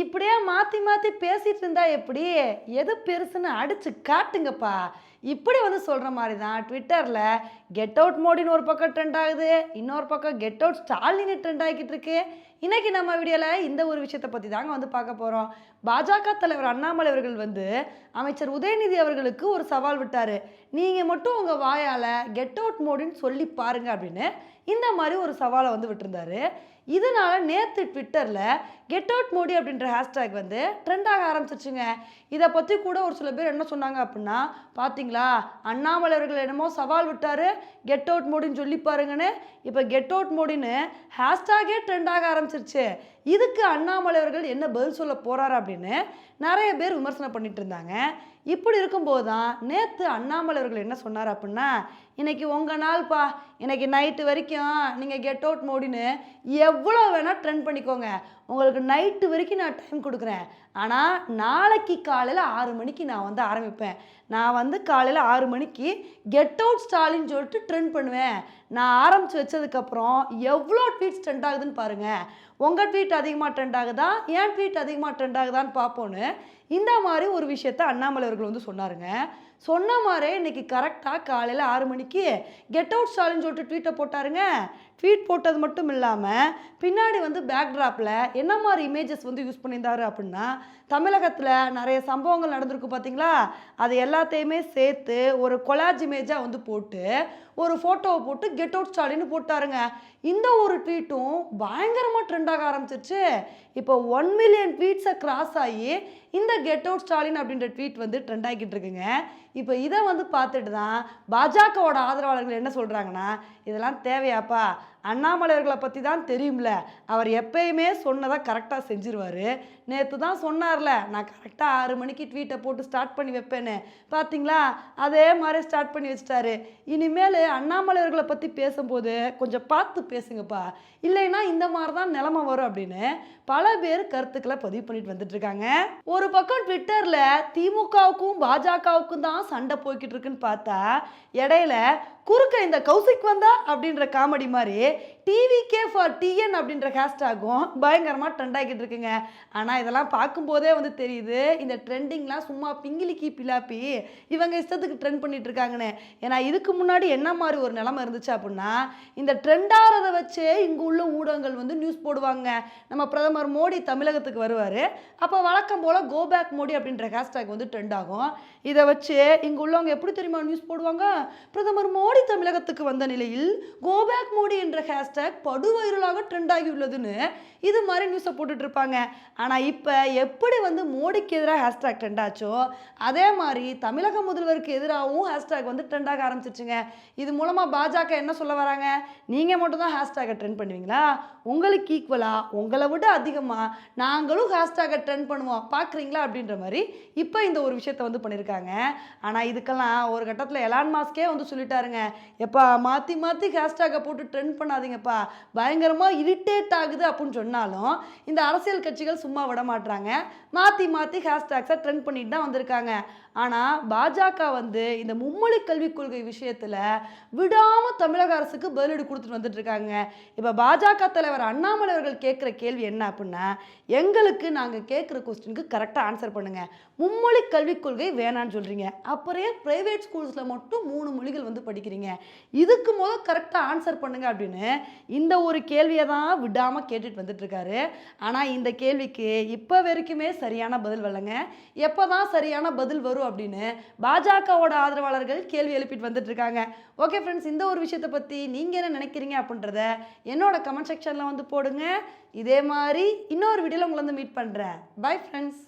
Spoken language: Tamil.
இப்படியே மாற்றி மாற்றி பேசிகிட்டு இருந்தா எப்படி? எது பெருசுன்னு அடித்து காட்டுங்கப்பா. இப்படி வந்து சொல்கிற மாதிரி தான் ட்விட்டரில் கெட் அவுட் மோடின்னு ஒரு பக்கம் ட்ரெண்ட் ஆகுது. இன்னொரு பக்கம் கெட் அவுட் ஸ்டாலின் ட்ரெண்ட் ஆகிக்கிட்டு இருக்கு. இன்றைக்கி நம்ம வீடியோவில் இந்த ஒரு விஷயத்தை பற்றி தாங்க வந்து பார்க்க போகிறோம் பாஜக தலைவர் அண்ணாமலை அவர்கள் வந்து அமைச்சர் உதயநிதி அவர்களுக்கு ஒரு சவால் விட்டார். நீங்கள் மட்டும் உங்கள் வாயால் கெட் அவுட் மோடின்னு சொல்லி பாருங்க அப்படின்னு இந்த மாதிரி ஒரு சவாலை வந்து விட்டுருந்தாரு. இதனால நேற்று ட்விட்டரில் கெட் அவுட் மோடி அப்படின்ற ஹேஷ்டேக் வந்து ட்ரெண்ட் ஆக ஆரம்பிச்சிருச்சுங்க. இதை பற்றி கூட ஒரு சில பேர் என்ன சொன்னாங்க அப்படின்னா பார்த்தீங்களா அண்ணாமலை அவர்கள் என்னமோ சவால் விட்டார் கெட் அவுட் மோடின்னு சொல்லி பாருங்கன்னு. இப்போ கெட் அவுட் மோடின்னு ஹேஷ்டேகே ட்ரெண்டாக ஆரம்பிச்சிருச்சு. இதுக்கு அண்ணாமலை அவர்கள் என்ன பதில் சொல்ல போகிறார் அப்படின்னு நிறைய பேர் விமர்சனம் பண்ணிட்டு இருந்தாங்க. இப்படி இருக்கும்போது தான் நேற்று அண்ணாமலை அவர்கள் என்ன சொன்னார் அப்படின்னா இன்னைக்கு உங்கள் நாள்ப்பா. இன்னைக்கு நைட்டு வரைக்கும் நீங்கள் கெட் அவுட் மோடின்னு எவ்வளோ வேணால் ட்ரெண்ட் பண்ணிக்கோங்க. உங்களுக்கு நைட்டு வரைக்கும் நான் டைம் கொடுக்குறேன். ஆனால் நாளைக்கு காலையில் ஆறு மணிக்கு நான் வந்து ஆரம்பிப்பேன். நான் வந்து காலையில் ஆறு மணிக்கு கெட் அவுட் ஸ்டாலின்னு சொல்லிட்டு ட்ரெண்ட் பண்ணுவேன். நான் ஆரம்பித்து வச்சதுக்கப்புறம் எவ்வளோ ட்வீட்ஸ் ட்ரெண்ட் ஆகுதுன்னு பாருங்கள் உங்கள் ட்வீட் அதிகமாக ட்ரெண்ட் ஆகுதா? ஏன் ட்வீட் அதிகமாக ட்ரெண்ட் ஆகுதான்னு பார்ப்போன்னு இந்த மாதிரி ஒரு விஷயத்த அண்ணாமலை அவர்கள் வந்து சொன்னாருங்க. சொன்ன மாதிரியே இன்றைக்கி கரெக்டாக காலையில் ஆறு மணிக்கு கெட் அவுட் ஸ்டாலின்னு சொல்லிட்டு ட்வீட்டை போட்டாருங்க. ட்வீட் போட்டது மட்டும் இல்லாமல் பின்னாடி வந்து பேக்ட்ராப்பில் என்ன மாதிரி இமேஜஸ் வந்து யூஸ் பண்ணியிருந்தாரு அப்படின்னா தமிழகத்தில் நிறைய சம்பவங்கள் நடந்திருக்கு பார்த்தீங்களா அது எல்லாத்தையுமே சேர்த்து ஒரு கொலாஜ் இமேஜாக வந்து போட்டு ஒரு ஃபோட்டோவை போட்டு கெட் அவுட் ஸ்டாலின்னு போட்டாருங்க. இந்த ஒரு ட்வீட்டும் பயங்கரமாக ட்ரெண்ட் ஆக ஆரம்பிச்சிருச்சு. இப்போ ஒன் மில்லியன் ட்வீட்ஸை கிராஸ் ஆகி இந்த கெட் அவுட் ஸ்டாலின் அப்படின்ற ட்வீட் வந்து ட்ரெண்ட் ஆகிக்கிட்டு இருக்குங்க. இப்போ இதை வந்து பார்த்துட்டு தான் பாஜகவோட ஆதரவாளர்கள் என்ன சொல்கிறாங்கன்னா இதெல்லாம் தேவையாப்பா. அண்ணாமலையர்களை பற்றி தான் தெரியும்ல. அவர் எப்பயுமே சொன்னதை கரெக்டாக செஞ்சிருவார். நேற்று தான் சொன்னார்ல நான் கரெக்டாக ஆறு மணிக்கு ட்வீட்டை போட்டு ஸ்டார்ட் பண்ணி வைப்பேன்னு. பார்த்தீங்களா அதே மாதிரி ஸ்டார்ட் பண்ணி வச்சிட்டாரு. இனிமேல் அண்ணாமலையர்களை பற்றி பேசும்போது கொஞ்சம் பார்த்து பேசுங்கப்பா. இல்லைன்னா இந்த மாதிரி தான் நிலமை வரும் அப்படின்னு பல பேர் கருத்துக்களை பதிவு பண்ணிட்டு வந்துட்டுருக்காங்க ஒரு பக்கம் ட்விட்டரில் திமுகவுக்கும் பாஜகவுக்கும் தான் சண்டை போய்கிட்டு இருக்குன்னு பார்த்தா இடையில குறுக்க இந்த கௌசிக் வந்தா அப்படின்ற காமெடி மாதிரி டிவிகே ஃபார் டிஎன் அப்படின்ற ஹேஷ்டாகும் பயங்கரமாக ட்ரெண்ட் ஆகிட்டு இருக்குங்க. ஆனால் இதெல்லாம் பார்க்கும்போதே வந்து தெரியுது. இந்த ட்ரெண்டிங்லாம் சும்மா பிங்கிலிக்கி பிலாப்பி இவங்க இஷ்டத்துக்கு ட்ரெண்ட் பண்ணிட்டு இருக்காங்கன்னு. ஏன்னா இதுக்கு முன்னாடி என்ன மாதிரி ஒரு நிலமை இருந்துச்சு அப்படின்னா இந்த ட்ரெண்ட் வச்சு வச்சே இங்கே உள்ள ஊடகங்கள் வந்து நியூஸ் போடுவாங்க. நம்ம பிரதமர் மோடி தமிழகத்துக்கு வருவார். அப்போ வழக்கம் போல் கோபேக் மோடி அப்படின்ற ஹேஷ்டாக் வந்து ட்ரெண்ட் ஆகும். இதை வச்சு இங்கே உள்ளவங்க எப்படி தெரியுமா நியூஸ் போடுவாங்க? பிரதமர் மோடி தமிழகத்துக்கு வந்த நிலையில் கோபேக் மோடி என்ற ஹேஷ்டேக் படு வைரலாக ட்ரெண்ட் ஆகியுள்ளதுன்னு இது மாதிரி நியூஸை போட்டுட்டு இருப்பாங்க. ஆனால் இப்போ எப்படி வந்து மோடிக்கு எதிராக ஹேஷ்டேக் ட்ரெண்ட் ஆச்சோ அதே மாதிரி தமிழக முதல்வருக்கு எதிராகவும் ஹேஷ்டேக் வந்து ட்ரெண்ட் ஆக ஆரம்பிச்சிருச்சுங்க இது மூலமாக பாஜக என்ன சொல்ல வராங்க? நீங்கள் மட்டும் தான் ஹேஷ்டேக்கை ட்ரெண்ட் பண்ணுவீங்களா? உங்களுக்கு ஈக்குவலாக உங்களை விட அதிகமாக நாங்களும் ஹேஷ்டேக்கை ட்ரெண்ட் பண்ணுவோம். பார்க்குறீங்களா அப்படின்ற மாதிரி இப்போ இந்த ஒரு விஷயத்தை வந்து பண்ணியிருக்காங்க ஆனால் இதுக்கெல்லாம் ஒரு கட்டத்தில் எலான் மாஸ்கே வந்து சொல்லிட்டாருங்க. எப்பா மாற்றி மாற்றி ஹேஷ்டாகை போட்டு ட்ரெண்ட் பண்ணாதீங்கப்பா. பயங்கரமாக இரிட்டேட் ஆகுது அப்படின்னு சொன்னாலும் இந்த அரசியல் கட்சிகள் சும்மா விட மாட்றாங்க. மாற்றி மாற்றி ஹேஷ்டாக்ஸை ட்ரெண்ட் பண்ணிட்டு தான் வந்திருக்காங்க. ஆனால் பாஜக வந்து இந்த மும்மொழி கல்விக் கொள்கை விஷயத்தில் விடாமல் தமிழக அரசுக்கு பதிலடி கொடுத்துட்டு வந்துட்டு இருக்காங்க. இப்போ பாஜக தலைவர் அண்ணாமலை அவர்கள் கேட்குற கேள்வி என்ன அப்படின்னா எங்களுக்கு நாங்கள் கேட்குற கொஸ்டினுக்கு கரெக்டாக ஆன்சர் பண்ணுங்கள் மும்மொழி கல்விக் கொள்கை வேணான்னு சொல்கிறீங்க அப்புறம் ப்ரைவேட் ஸ்கூல்ஸில் மட்டும் மூணு மொழிகள் வந்து படிக்கிறீங்க? இதுக்கு முதல் கரெக்டாக ஆன்சர் பண்ணுங்க அப்படின்னு இந்த ஒரு கேள்வியை தான் விடாமல் கேட்டுட்டு வந்துட்டுருக்காரு ஆனால் இந்த கேள்விக்கு இப்போ வரைக்குமே சரியான பதில் வரலங்க. எப்போ தான் சரியான பதில் வரும் அப்படின்னு பாஜகவோட ஆதரவாளர்கள் கேள்வி எழுப்பிட்டு வந்துட்டு இருக்காங்க. ஓகே ஃப்ரெண்ட்ஸ் இந்த ஒரு விஷயத்தை பற்றி நீங்கள் என்ன நினைக்கிறீங்க அப்படின்றத என்னோட கமெண்ட் செக்ஷனில் வந்து போடுங்க. இதே மாதிரி இன்னொரு வீடியோவில் உங்களை வந்து மீட் பண்ணுறேன் பை ஃப்ரெண்ட்ஸ்